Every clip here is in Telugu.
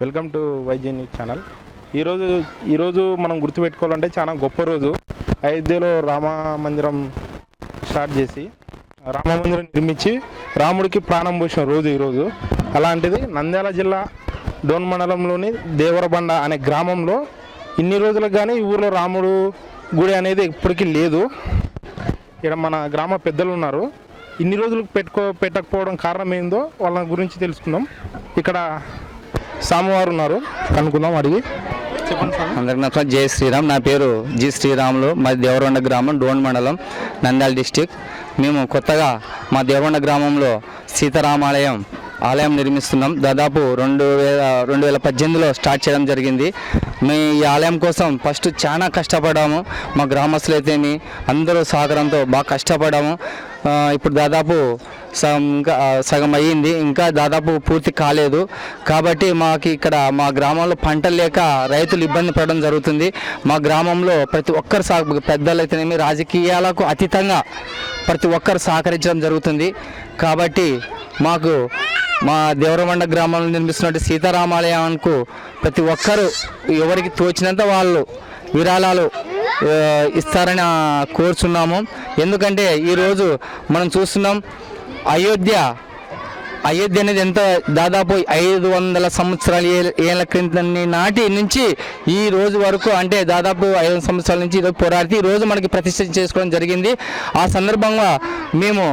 Welcome to YG news channel. ఈరోజు ఈరోజు మనం గుర్తుపెట్టుకోవాలంటే చాలా గొప్ప రోజు. అయోధ్యలో రామ మందిరం స్టార్ట్ చేసి రామ మందిరం నిర్మించి రాముడికి ప్రాణం పోసిన రోజు ఈరోజు అలాంటిది నంద్యాల జిల్లా డోన్ మండలంలోని దేవరబండ అనే గ్రామంలో ఇన్ని రోజులకు కానీ ఈ ఊర్లో రాముడు గుడి అనేది ఇప్పటికీ లేదు. ఇక్కడ మన గ్రామ పెద్దలు ఉన్నారు. ఇన్ని రోజులకు పెట్టుకో పెట్టకపోవడం కారణం ఏందో వాళ్ళ గురించి తెలుసుకుందాం. ఇక్కడ సామువారు ఉన్నారు. కనుక్కుందాం అడిగి. అందరికి నమస్కారం. జై శ్రీరామ్. నా పేరు జి శ్రీరాములు. మాది దేవరొండ గ్రామం డోన్ మండలం నంద్యాల డిస్టిక్. మేము కొత్తగా మా దేవరొండ గ్రామంలో సీతారామాలయం ఆలయం నిర్మిస్తున్నాం. దాదాపు రెండు వేల రెండు వేల పద్దెనిమిదిలో స్టార్ట్ చేయడం జరిగింది. మీ ఈ ఆలయం కోసం ఫస్ట్ చాలా కష్టపడ్డాము. మా గ్రామస్తులు అయితేమి అందరూ సహకారంతో బాగా కష్టపడ్డాము. ఆ, ఇప్పుడు దాదాపు సగం ఇంకా సగం అయ్యింది. ఇంకా దాదాపు పూర్తి కాలేదు. కాబట్టి మాకు ఇక్కడ మా గ్రామంలో పంటలు లేక రైతులు ఇబ్బంది పడడం జరుగుతుంది. మా గ్రామంలో ప్రతి ఒక్కరు సహ పెద్దలైతేనేమి రాజకీయాలకు అతీతంగా ప్రతి ఒక్కరు సహకరించడం జరుగుతుంది. కాబట్టి మాకు మా దేవరమండ గ్రామంలో నిర్మిస్తున్నట్టు సీతారామాలయానికి ప్రతి ఒక్కరూ ఎవరికి తోచినంత వాళ్ళు విరాళాలు ఇస్తారని కోరుచున్నాము. ఎందుకంటే ఈరోజు మనం చూస్తున్నాం అయోధ్య అయోధ్య అనేది ఎంత దాదాపు ఐదు వందల సంవత్సరాల ఏ- ఏళ్ళ క్రితం నాటి నుంచి ఈ రోజు వరకు అంటే దాదాపు ఐదు సంవత్సరాల నుంచి ఈరోజు పోరాడితే ఈ రోజు మనకి ప్రతిష్ఠ చేసుకోవడం జరిగింది. ఆ సందర్భంగా మేము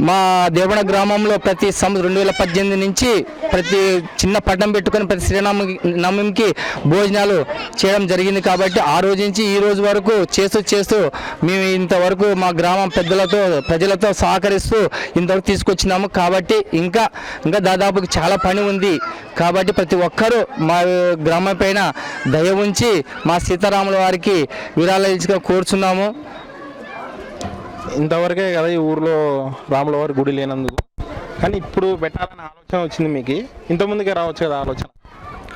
మా దేవణ గ్రామంలో ప్రతి సంవత్సరం రెండు వేల పద్దెనిమిది నుంచి ప్రతి చిన్న పట్టం పెట్టుకొని ప్రతి శ్రీరామ నవమికి భోజనాలు చేయడం జరిగింది కాబట్టి ఆ రోజు నుంచి ఈ రోజు వరకు చేస్తూ చేస్తూ మేము ఇంతవరకు మా గ్రామం పెద్దలతో ప్రజలతో సహకరిస్తూ ఇంతవరకు తీసుకొచ్చినాము కాబట్టి ఇంకా ఇంకా దాదాపు చాలా పని ఉంది. కాబట్టి ప్రతి ఒక్కరూ మా గ్రామం పైన దయ ఉంచి మా సీతారాముల వారికి విరాళాలు కోరుచున్నాము. ఇంతవరకే కదా ఈ ఊర్లో రాముల వారి గుడి లేనందుకు. కానీ ఇప్పుడు పెట్టాలనే ఆలోచన వచ్చింది మీకు. ఇంతకుముందుకే రావచ్చు కదా ఆలోచన?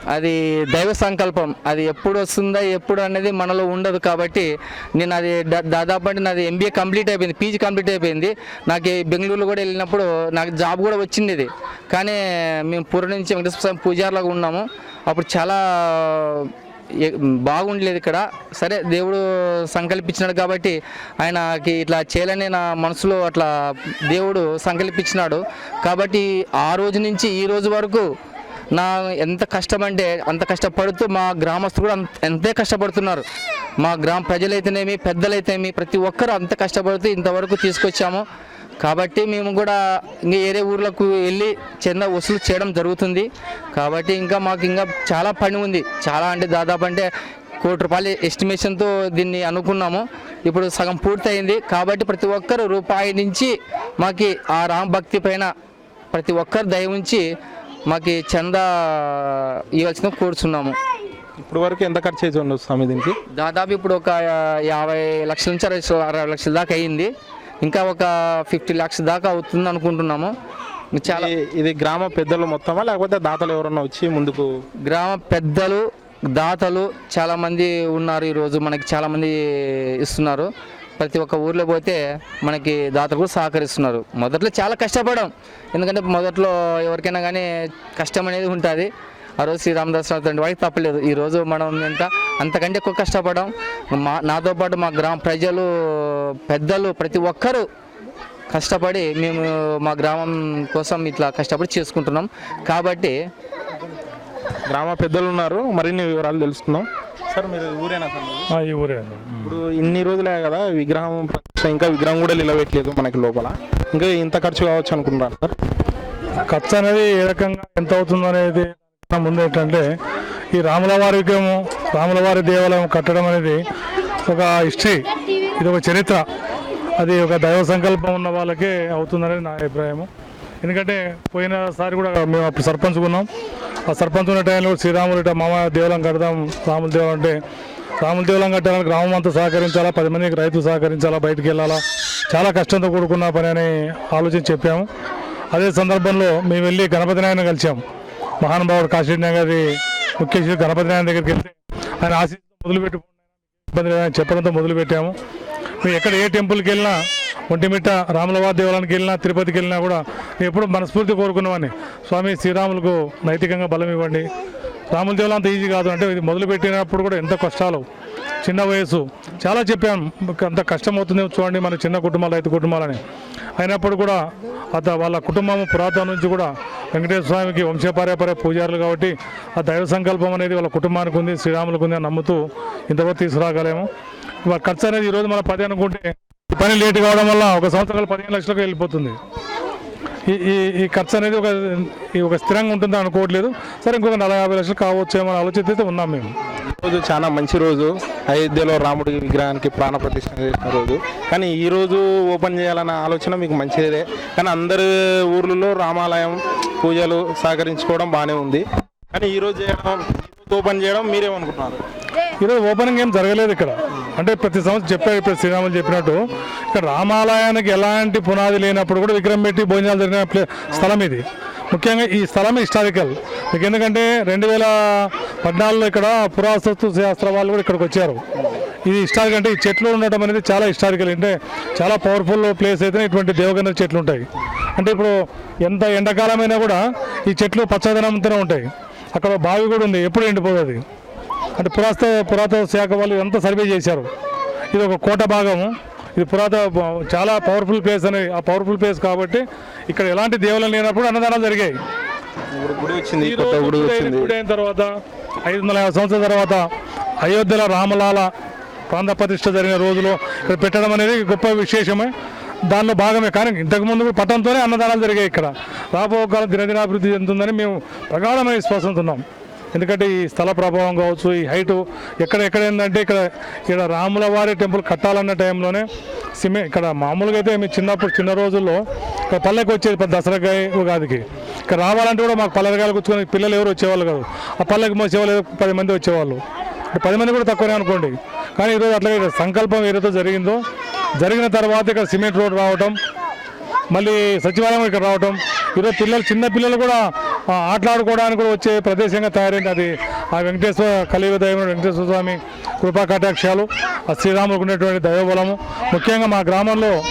అది దైవ సంకల్పం. అది ఎప్పుడు వస్తుందా ఎప్పుడు అనేది మనలో ఉండదు కాబట్టి నేను అది దాదాపు అంటే నాది ఎంబీఏ కంప్లీట్ అయిపోయింది పీజీ కంప్లీట్ అయిపోయింది. నాకు బెంగళూరులో కూడా వెళ్ళినప్పుడు నాకు జాబ్ కూడా వచ్చింది ఇది. కానీ మేము పూర్వ నుంచి వెంకటేశ్వర స్వామి పూజారిలాగా ఉన్నాము. అప్పుడు చాలా బాగుండలేదు ఇక్కడ. సరే దేవుడు సంకల్పించినాడు కాబట్టి ఆయనకి ఇట్లా చేయాలని నా మనసులో అట్లా దేవుడు సంకల్పించినాడు. కాబట్టి ఆ రోజు నుంచి ఈ రోజు వరకు నా ఎంత కష్టం అంటే అంత కష్టపడుతూ మా గ్రామస్తులు కూడా అంత- కష్టపడుతున్నారు. మా గ్రామ ప్రజలైతేనేమి పెద్దలైతేనేమి ప్రతి ఒక్కరు అంత కష్టపడుతూ ఇంతవరకు తీసుకొచ్చాము. కాబట్టి మేము కూడా ఇంకా వేరే ఊర్లకు వెళ్ళి చందా వసూలు చేయడం జరుగుతుంది. కాబట్టి ఇంకా మాకు ఇంకా చాలా పని ఉంది. చాలా అంటే దాదాపు అంటే కోటి రూపాయల ఎస్టిమేషన్తో దీన్ని అనుకున్నాము. ఇప్పుడు సగం పూర్తయింది. కాబట్టి ప్రతి ఒక్కరు రూపాయి నుంచి మాకు ఆ రామ్ భక్తి పైన ప్రతి ఒక్కరు దయ ఉంచి మాకు చందా ఇవ్వాల్సిన కోరుచున్నాము ఇప్పుడు వరకు ఎంత ఖర్చు అయితే ఉండదు స్వామి దీనికి? దాదాపు ఇప్పుడు ఒక యాభై లక్షల నుంచి అరవై అరవై లక్షల దాకా అయ్యింది ఇంకా ఒక ఫిఫ్టీ ల్యాక్స్ దాకా అవుతుంది అనుకుంటున్నాము. చాలా ఇది- గ్రామ పెద్దలు మొత్తమా? లేకపోతే దాతలు ఎవరన్నా వచ్చి ముందుకు గ్రామ పెద్దలు దాతలు చాలా మంది ఉన్నారు ఈరోజు మనకి చాలా మంది ఇస్తున్నారు. ప్రతి ఒక్క ఊర్లో పోతే మనకి దాతలు కూడా సహకరిస్తున్నారు. మొదట్లో చాలా కష్టపడడం ఎందుకంటే మొదట్లో ఎవరికైనా కానీ కష్టం అనేది ఉంటుంది. ఆ రోజు శ్రీరామదాస్ తండ్రి వాడికి తప్పలేదు. ఈ రోజు మనం ఎంత అంతకంటే ఎక్కువ కష్టపడడం మా నాతో పాటు మా గ్రామ ప్రజలు పెద్దలు ప్రతి ఒక్కరూ కష్టపడి మేము మా గ్రామం కోసం ఇట్లా కష్టపడి చేసుకుంటున్నాం. కాబట్టి గ్రామ పెద్దలు ఉన్నారు. మరిన్ని వివరాలు తెలుసుకుందాం. సార్ మీరు ఊరేనా సార్? ఆ, ఈ ఊరే అండి. ఇప్పుడు ఇన్ని రోజులే కదా విగ్రహం ప్రతిష్ట ఇంకా విగ్రహం కూడా నిలబెట్టలేదు మనకి లోపల. ఇంకా ఇంత ఖర్చు కావచ్చు అనుకుంటున్నారు సార్? ఖర్చు అనేది ఏ రకంగా ఎంత అవుతుందో అనేది ముందు ఏంటంటే ఈ రాముల వారి విగ్రహము రాముల వారి దేవాలయం కట్టడం అనేది ఒక హిస్టరీ ఇది ఒక చరిత్ర. అది ఒక దైవ సంకల్పం ఉన్న వాళ్ళకే అవుతుందనేది నా అభిప్రాయము. ఎందుకంటే పోయినసారి కూడా మేము అప్పుడు సర్పంచ్ ఉన్నాం. సర్పంచ్ ఉన్న టైంలో శ్రీరాములు మామ దేవాలయం కడదాం రాముల దేవాలయం అంటే రాముల దేవాలయం కట్టాలని గ్రామం అంతా సహకరించాలా పది మందికి రైతులు సహకరించాలా బయటికి వెళ్ళాలా? చాలా కష్టంతో కూడుకున్న పని అని ఆలోచించి చెప్పాము. అదే సందర్భంలో మేము వెళ్ళి గణపతి నాయన కలిసాం మహానుభావుడు కాశీ గారి ముఖ్య గణపతి నాయన దగ్గరికి వెళ్తే ఆయన ఆశీస్సు మొదలుపెట్టి ఇబ్బంది లేదని చెప్పడంతో మొదలుపెట్టాము. మేము ఎక్కడ ఏ టెంపుల్కి వెళ్ళినా ఒంటిమిట్ట రాములవారి దేవాలయానికి వెళ్ళినా తిరుపతికి వెళ్ళినా కూడా నేను ఎప్పుడు మనస్ఫూర్తి కోరుకున్నామని స్వామి శ్రీరాములకు నైతికంగా బలం ఇవ్వండి. రాముల దేవాలయం అంత ఈజీ కాదు. అంటే ఇది మొదలుపెట్టినప్పుడు కూడా ఎంత కష్టాలు. చిన్న వయసు చాలా చెప్పాం అంత కష్టం అవుతుంది చూడండి మన చిన్న కుటుంబాలు రైతు కుటుంబాలని. అయినప్పుడు కూడా అత వాళ్ళ కుటుంబం పురాతన నుంచి కూడా వెంకటేశ్వర స్వామికి వంశపార్యపర్య పూజారులు కాబట్టి ఆ దైవ సంకల్పం అనేది వాళ్ళ కుటుంబానికి ఉంది శ్రీరాములకు ఉంది అని నమ్ముతూ ఇంతవరకు తీసుకురాగలేము. వాళ్ళ ఖర్చు అనేది ఈరోజు మన పది అనుకుంటే పని లేట్ కావడం వల్ల ఒక సంవత్సరాలు పదిహేను లక్షలకు వెళ్ళిపోతుంది. ఈ ఈ ఖర్చు అనేది ఒక ఈ ఒక స్థిరంగా ఉంటుందని అనుకోవట్లేదు. సరే ఇంకొక నలభై యాభై లక్షలు కావచ్చు ఏమో ఆలోచిత అయితే ఉన్నాం మేము. రోజు చాలా మంచి రోజు. అయోధ్యలో రాముడి విగ్రహానికి ప్రాణ ప్రతిష్ఠ చేసిన రోజు. కానీ ఈ రోజు ఓపెన్ చేయాలన్న ఆలోచన మీకు మంచిదే. కానీ అందరి ఊర్లలో రామాలయం పూజలు సహకరించుకోవడం బాగానే ఉంది. కానీ ఈ రోజు చేయడం ఈ రోజు ఓపెన్ చేయడం మీరేమనుకుంటున్నారు? ఈరోజు ఓపెనింగ్ ఏం జరగలేదు ఇక్కడ. అంటే ప్రతి సంవత్సరం చెప్పారు ఇప్పుడు శ్రీరాములు చెప్పినట్టు ఇక్కడ రామాలయానికి ఎలాంటి పునాది లేనప్పుడు కూడా విగ్రహం పెట్టి భోజనాలు జరిగిన ప్లే- స్థలం ఇది. ముఖ్యంగా ఈ స్థలం హిస్టారికల్ మీకు ఎందుకంటే రెండు వేల పద్నాలుగులో ఇక్కడ పురాతత్వ శాస్త్ర వాళ్ళు కూడా ఇక్కడికి వచ్చారు. ఇది హిస్టారికల్ అంటే ఈ చెట్లు ఉండటం అనేది చాలా హిస్టారికల్ అంటే చాలా పవర్ఫుల్ ప్లేస్ అయితే ఇటువంటి దేవగంధ చెట్లు ఉంటాయి. అంటే ఇప్పుడు ఎంత ఎండాకాలమైనా కూడా ఈ చెట్లు పచ్చదనంతోనే ఉంటాయి. అక్కడ బావి కూడా ఉంది. ఎప్పుడు ఎండిపోదు అది. అంటే పురాతన పురాతన శాఖ వాళ్ళు ఎంత సర్వే చేశారు. ఇది ఒక కోట భాగము ఇది పురాత చాలా పవర్ఫుల్ ప్లేస్ అని ఆ పవర్ఫుల్ ప్లేస్ కాబట్టి ఇక్కడ ఎలాంటి దేవుళ్ళు లేనప్పుడు అన్నదానాలు జరిగాయి. గుడి అయిన తర్వాత ఐదు వందల యాభై సంవత్సరాల తర్వాత అయోధ్యలో రామలాల ప్రాంత ప్రతిష్ఠ జరిగిన రోజులో ఇక్కడ పెట్టడం అనేది గొప్ప విశేషమే. దానిలో భాగమే. కానీ ఇంతకుముందు పట్టణంతోనే అన్నదానాలు జరిగాయి ఇక్కడ. రాబో కాలం దినదినాభివృద్ధి చెందుతుందని మేము ప్రగాఢమైన విశ్వాసంతో ఉన్నాం. ఎందుకంటే ఈ స్థల ప్రభావం కావచ్చు ఈ హైటు ఎక్కడ ఎక్కడ ఏంటంటే ఇక్కడ ఇక్కడ రాములవారి టెంపుల్ కట్టాలన్న టైంలోనే సిమె ఇక్కడ మామూలుగా అయితే మేము చిన్నప్పుడు చిన్న రోజుల్లో ఇక్కడ పల్లెకి వచ్చేది దసరాకి ఉగాదికి. ఇక్కడ రావాలంటే కూడా మాకు పల్లెకాయలు కూర్చుకొని పిల్లలు ఎవరు వచ్చేవాళ్ళు కాదు. ఆ పల్లెకి మోసేవాళ్ళు పది మంది వచ్చేవాళ్ళు. పది మంది కూడా తక్కువనే అనుకోండి. కానీ ఈరోజు అట్లాగే ఇక్కడ సంకల్పం ఏదైతే జరిగిందో జరిగిన తర్వాత ఇక్కడ సిమెంట్ రోడ్ రావటం మళ్ళీ సచివాలయం ఇక్కడ రావటం ఈరోజు పిల్లలు చిన్న పిల్లలు కూడా ఆటలాడుకోవడానికి కూడా వచ్చే ప్రదేశంగా తయారైంది అది. ఆ వెంకటేశ్వర కలియుగ దైవం వెంకటేశ్వర స్వామి కృపా కటాక్షాలు ఆ శ్రీరాములకు ఉన్నటువంటి దైవబలము. ముఖ్యంగా మా గ్రామంలో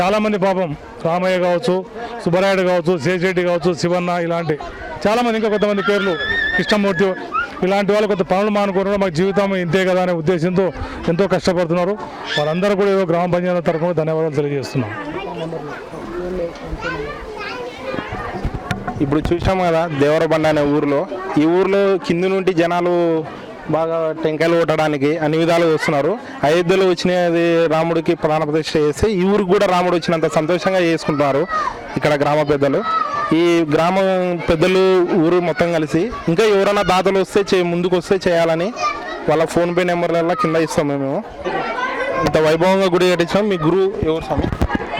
చాలామంది పాపం రామయ్య కావచ్చు సుబ్బరాయుడు కావచ్చు శేషెడ్డి కావచ్చు శివన్న ఇలాంటి చాలామంది ఇంకా కొంతమంది పేర్లు కృష్ణమూర్తి ఇలాంటి వాళ్ళు కొంత పనులు మానుకోవడం మాకు జీవితం ఇంతే కదా అనే ఉద్దేశంతో ఎంతో కష్టపడుతున్నారు. వాళ్ళందరూ కూడా ఏదో గ్రామ పంచాయతీ తరఫున ధన్యవాదాలు తెలియజేస్తున్నాం. ఇప్పుడు చూసాం కదా దేవరబండ అనే ఊర్లో. ఈ ఊర్లో కింది నుండి జనాలు బాగా టెంకాయలు కొట్టడానికి అన్ని విధాలు వస్తున్నారు అయోధ్యలో వచ్చినది రాముడికి ప్రాణ ప్రతిష్ట చేస్తే ఈ ఊరికి కూడా రాముడు వచ్చినంత సంతోషంగా చేసుకుంటున్నారు ఇక్కడ గ్రామ పెద్దలు. ఈ గ్రామ పెద్దలు ఊరు మొత్తం కలిసి ఇంకా ఎవరైనా దాతలు వస్తే చే ముందుకు వస్తే చేయాలని వాళ్ళ ఫోన్పే నెంబర్లలో కింద ఇస్తాం మేము. ఇంత వైభవంగా గుడి కట్టించాం. మీ గురువు ఎవరు స్వామి?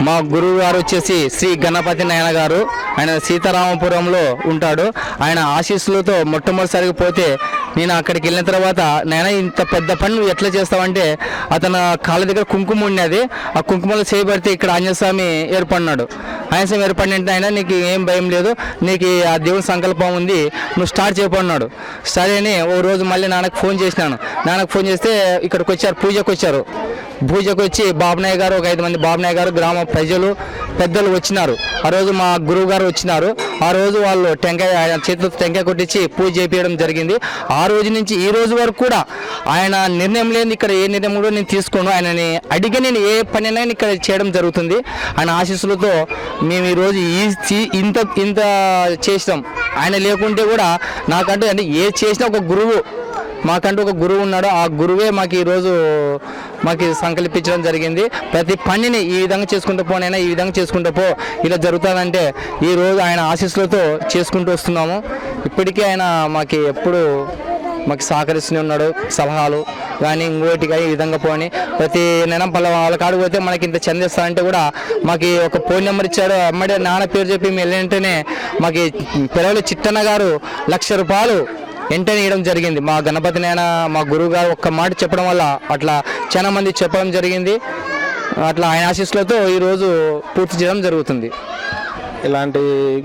మా గురువు గారు వచ్చేసి శ్రీ గణపతి నాయన గారు ఆయన సీతారామపురంలో ఉంటాడు. ఆయన ఆశీస్సులతో మొట్టమొదటిసారిగా పోతే నేను అక్కడికి వెళ్ళిన తర్వాత నేను ఇంత పెద్ద పని నువ్వు ఎట్లా చేస్తావంటే అతను కాళ్ళ దగ్గర కుంకుమ ఉండేది. ఆ కుంకుమలో చేయబడితే ఇక్కడ ఆంజనేయస్వామి ఏర్పడినాడు. ఆంజనేయ స్వామి ఏర్పడినంటే ఆయన నీకు ఏం భయం లేదు. నీకు ఆ దేవుని సంకల్పం ఉంది. నువ్వు స్టార్ట్ చేయబడినాడు సరే అని ఓ రోజు మళ్ళీ నాన్నకు ఫోన్ చేసినాను. నాన్నకు ఫోన్ చేస్తే ఇక్కడికి వచ్చారు పూజకు వచ్చారు. పూజకు వచ్చి బాబునాయ్ గారు ఒక ఐదు మంది బాబునాయ్ గారు గ్రామ ప్రజలు పెద్దలు వచ్చినారు. ఆ రోజు మా గురువు గారు వచ్చినారు. ఆ రోజు వాళ్ళు టెంకాయ ఆయన చేతితో టెంకాయ కొట్టించి పూజ చేపించడం జరిగింది. ఆ రోజు నుంచి ఈ రోజు వరకు కూడా ఆయన నిర్ణయం లేని ఇక్కడ ఏ నిర్ణయం కూడా నేను తీసుకోను. ఆయనని అడిగి నేను ఏ పనినైనా ఇక్కడ చేయడం జరుగుతుంది. ఆయన ఆశీస్సులతో మేము ఈరోజు ఈ ఈ- ఇంత ఇంత చేసినాం. ఆయన లేకుంటే కూడా నాకంటే అంటే ఏ చేసినా ఒక గురువు మాకంటూ ఒక గురువు ఉన్నాడు. ఆ గురువే మాకు ఈరోజు మాకు సంకల్పించడం జరిగింది. ప్రతి పనిని ఈ విధంగా చేసుకుంటూ పోనైనా ఈ విధంగా చేసుకుంటూ పో. ఇలా జరుగుతుందంటే ఈ రోజు ఆయన ఆశీస్సులతో చేసుకుంటూ వస్తున్నాము. ఇప్పటికీ ఆయన మాకు ఎప్పుడు మాకు సహకరిస్తూనే ఉన్నాడు. సలహాలు కానీ ఇంకోటి కానీ ఈ విధంగా పోని. ప్రతి నెల పల్ల వాళ్ళ కాడికి పోతే మనకి ఇంత చెందిస్తారంటే కూడా మాకు ఒక ఫోన్ నెంబర్ ఇచ్చాడు. అమ్మడే నాన్న పేరు చెప్పి మేము వెళ్ళింటేనే మాకు పిల్లలు చిట్టన్న గారు లక్ష రూపాయలు ఎంటర్ చేయడం జరిగింది. మా గణపతి నాయన మా గురువు గారు ఒక్క మాట చెప్పడం వల్ల అట్లా చాలా మంది చెప్పడం జరిగింది. అట్లా ఆయన ఆశీస్సులతో ఈరోజు పూర్తి చేయడం జరుగుతుంది. ఇలాంటి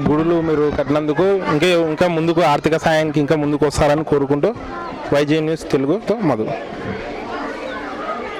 గుడులు మీరు కట్టినందుకు ఇంకా ఇంకా ముందుకు ఆర్థిక సాయానికి ఇంకా ముందుకు వస్తారని కోరుకుంటూ వైజే న్యూస్ తెలుగుతో మధు.